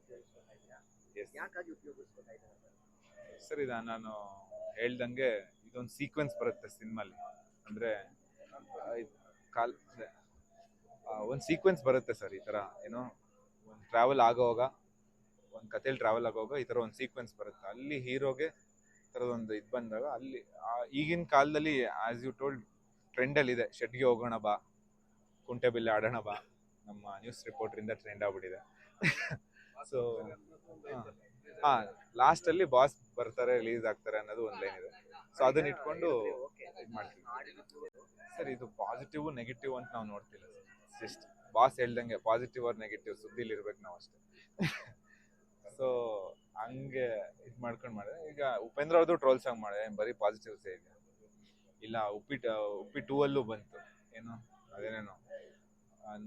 ಉಪಯೋಗಿಸ್ಕೊತಾ ಇದ್ದೀರಾ ಎಸ್ ಯಾಕಾಗಿ ಉಪಯೋಗಿಸ್ಕೊತಾ ಇದ್ದೀರಾ? ಸರ್ ಸರ್ ಇದ ನಾನು ಹೇಳ್ದಂಗೆ ಇದೊಂದು ಸೀಕ್ವೆನ್ಸ್ ಬರುತ್ತೆ ಸಿನಿಮಾಲಿ ಅಂದ್ರೆ ಕಾಲ್ ಒಂದು ಸೀಕ್ವೆನ್ಸ್ ಬರುತ್ತೆ ಸರ್ ಈ ತರ ಏನೋ ಒಂದು ಟ್ರಾವೆಲ್ ಆಗೋವಾಗ ಒಂದು ಕಥೆಲಿ ಟ್ರಾವೆಲ್ ಆಗೋವಾಗ ಈ ತರ ಒಂದು ಸೀಕ್ವೆನ್ಸ್ ಬರುತ್ತೆ. ಅಲ್ಲಿ ಹೀರೋಗೆ ಥರದೊಂದು ಇದು ಬಂದಾಗ ಅಲ್ಲಿ ಆ ಈಗಿನ ಕಾಲದಲ್ಲಿ ಆಸ್ ಯು ಟೋಲ್ಡ್ ಟ್ರೆಂಡಲ್ಲಿ ಇದೆ. ಶೆಡ್ಗೆ ಹೋಗೋಣ ಬಾ. ಕುಂಟೆಬಿಲ್ಲೆ ಆಡೋಣ ಬಾ. ನಮ್ಮ ನ್ಯೂಸ್ ರಿಪೋರ್ಟ್ರಿಂದ ಟ್ರೆಂಡ್ ಆಗ್ಬಿಟ್ಟಿದೆ. ಸೊ ಹಾ. ಲಾಸ್ಟ್ ಅಲ್ಲಿ ಬಾಸ್ ಬರ್ತಾರೆ ರಿಲೀಸ್ ಆಗ್ತಾರೆ ಅನ್ನೋದು ಒಂದ್ ಲೈನ್ ಇದೆ. ಸೊ ಅದನ್ನ ಇಟ್ಕೊಂಡು ಇದು ಮಾಡ್ತೀವಿ. ಸರ್ ಇದು ಪಾಸಿಟಿವ್ ನೆಗೆಟಿವ್ ಅಂತ ನಾವು ನೋಡ್ತಿಲ್ಲ ಜಸ್ಟ್ ಬಾಸ್ ಹೇಳ್ದಂಗೆ ಪಾಸಿಟಿವ್ ಆರ್ ನೆಗೆಟಿವ್ ಸುದ್ದಿಲಿ ಇರ್ಬೇಕು ನಾವು ಅಷ್ಟೇ. ಸೊ ಹಂಗೆ ಇದು ಮಾಡ್ಕೊಂಡು ಮಾಡಿದೆ. ಈಗ ಉಪೇಂದ್ರ ಅವ್ರದ್ದು ಟ್ರೋಲ್ ಸಾಂಗ್ ಮಾಡಿದೆ ಬರೀ ಪಾಸಿಟಿವ್ಸೇ ಇದೆ ಇಲ್ಲ ಉಪ್ಪಿಟ್ಟು ಉಪ್ಪಿ ಟೂ ಅಲ್ಲೂ ಬಂತು. ಏನು ಅದೇನೇನೋ.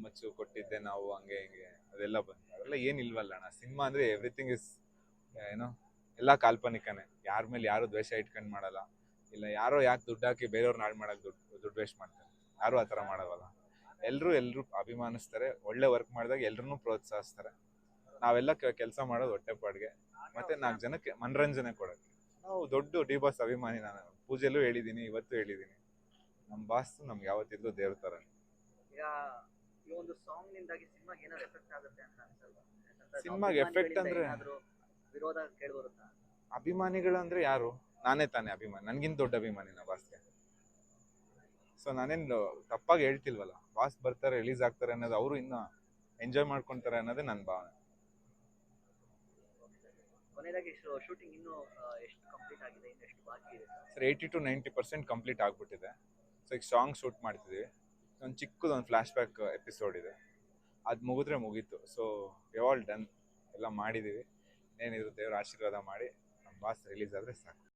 ಮಚ್ಚು ಕೊಟ್ಟಿದ್ದೆ ನಾವು ಹಂಗೆ ಹಿಂಗೆ, ಅದೆಲ್ಲ ಬಂತು. ಅದೆಲ್ಲ ಏನಿಲ್ವಲ್ಲ ಅಣ್ಣ. ಸಿನಿಮಾ ಅಂದ್ರೆ ಎವ್ರಿಥಿಂಗ್ ಇಸ್ ಏನೋ, ಎಲ್ಲ ಕಾಲ್ಪನಿಕನೇ. ಯಾರ ಮೇಲೆ ಯಾರು ದ್ವೇಷ ಇಟ್ಕೊಂಡು ಮಾಡಲ್ಲ. ಇಲ್ಲ, ಯಾರೋ ಯಾಕೆ ದುಡ್ಡು ಹಾಕಿ ಬೇರೆಯವ್ರನ್ನ ಹಾಳು ಮಾಡಕ್ ದುಡ್ಡು ದುಡ್ಡು ವೇಸ್ಟ್ ಮಾಡ್ತಾರೆ. ಯಾರು ಆ ಥರ ಮಾಡೋವಲ್ಲ ಎಲ್ಲರೂ ಎಲ್ಲರೂ ಅಭಿಮಾನಿಸ್ತಾರೆ. ಒಳ್ಳೆ ವರ್ಕ್ ಮಾಡಿದಾಗ ಎಲ್ಲರನ್ನೂ ಪ್ರೋತ್ಸಾಹಿಸ್ತಾರೆ. ನಾವೆಲ್ಲ ಕೆಲಸ ಮಾಡೋದು ಹೊಟ್ಟೆಪಾಡಿಗೆ ಮತ್ತೆ ನಾಲ್ಕು ಜನಕ್ಕೆ ಮನರಂಜನೆ ಕೊಡೋಕ್ಕೆ. ನಾವು ದೊಡ್ಡ ಡಿ ಬಾಸ್ ಅಭಿಮಾನಿ ನಾನು. ಪೂಜೆಲ್ಲೂ ಹೇಳಿದ್ದೀನಿ, ಇವತ್ತು ಹೇಳಿದ್ದೀನಿ. ನಮ್ಮ ಬಾಸ್ ನಮ್ಗೆ ಯಾವತ್ತಿದ್ರು ದೇವ್ರ ಥರ ಈ ಒಂದು ಸಾಂಗ್ ನಿಂದಾಗಿ ಸಿನಿಮಾಗೆ ಏನಾದ್ರು ಎಫೆಕ್ಟ್ ಆಗುತ್ತೆ ಅಂತ ಅನ್ಸಲ್ವಾ? ಸಿನಿಮಾಗೆ ಎಫೆಕ್ಟ್ ಅಂದ್ರೆ- ವಿರೋಧ ಕೇಳ್ಬರುತ್ತಾ? ಅಭಿಮಾನಿಗಳಂದ್ರೆ ಯಾರು? ನಾನೇ ತಾನೇ ಅಭಿಮಾನಿ ನನ್ಗಿಂತ ದೊಡ್ಡ ಅಭಿಮಾನಿ ನಾ ಬಾಸ್ಗೆ ಸೊ ನಾನೇನು ತಪ್ಪಾಗಿ ಹೇಳ್ತಿಲ್ವಲ್ಲ ಬಾಸ್ ಬರ್ತಾರೆ ರಿಲೀಸ್ ಆಗ್ತಾರೆ ಅನ್ನೋದು ಅವರು ಇನ್ನು ಎಂಜಾಯ್ ಮಾಡ್ಕೊಂತಾರೆ ಅನ್ನೋದೇ ನನ್ನ ಭಾವನೆ. ಶೂಟಿಂಗ್ ಇನ್ನೂ ಎಷ್ಟು ಕಂಪ್ಲೀಟ್ ಆಗಿದೆ ಎಷ್ಟು ಬಾಕಿ ಇದೆ? Sir eighty to ninety percent complete ಆಗ್ಬಿಟ್ಟಿದೆ. ಸೊ ಈಗ ಸಾಂಗ್ ಶೂಟ್ ಮಾಡ್ತಿದ್ದೀವಿ ಒಂದು ಚಿಕ್ಕದೊಂದು ಫ್ಲ್ಯಾಶ್ ಬ್ಯಾಕ್ ಎಪಿಸೋಡ್ ಇದೆ. ಅದು ಮುಗಿದ್ರೆ ಮುಗೀತು. ಸೊ ಆಲ್ ಡನ್ ಎಲ್ಲ ಮಾಡಿದ್ದೀವಿ ಏನಿದ್ರು ದೇವ್ರ ಆಶೀರ್ವಾದ ಮಾಡಿ ನಮ್ಮ ಬಾಸ್ ರಿಲೀಸ್ ಆದರೆ ಸಾಕು.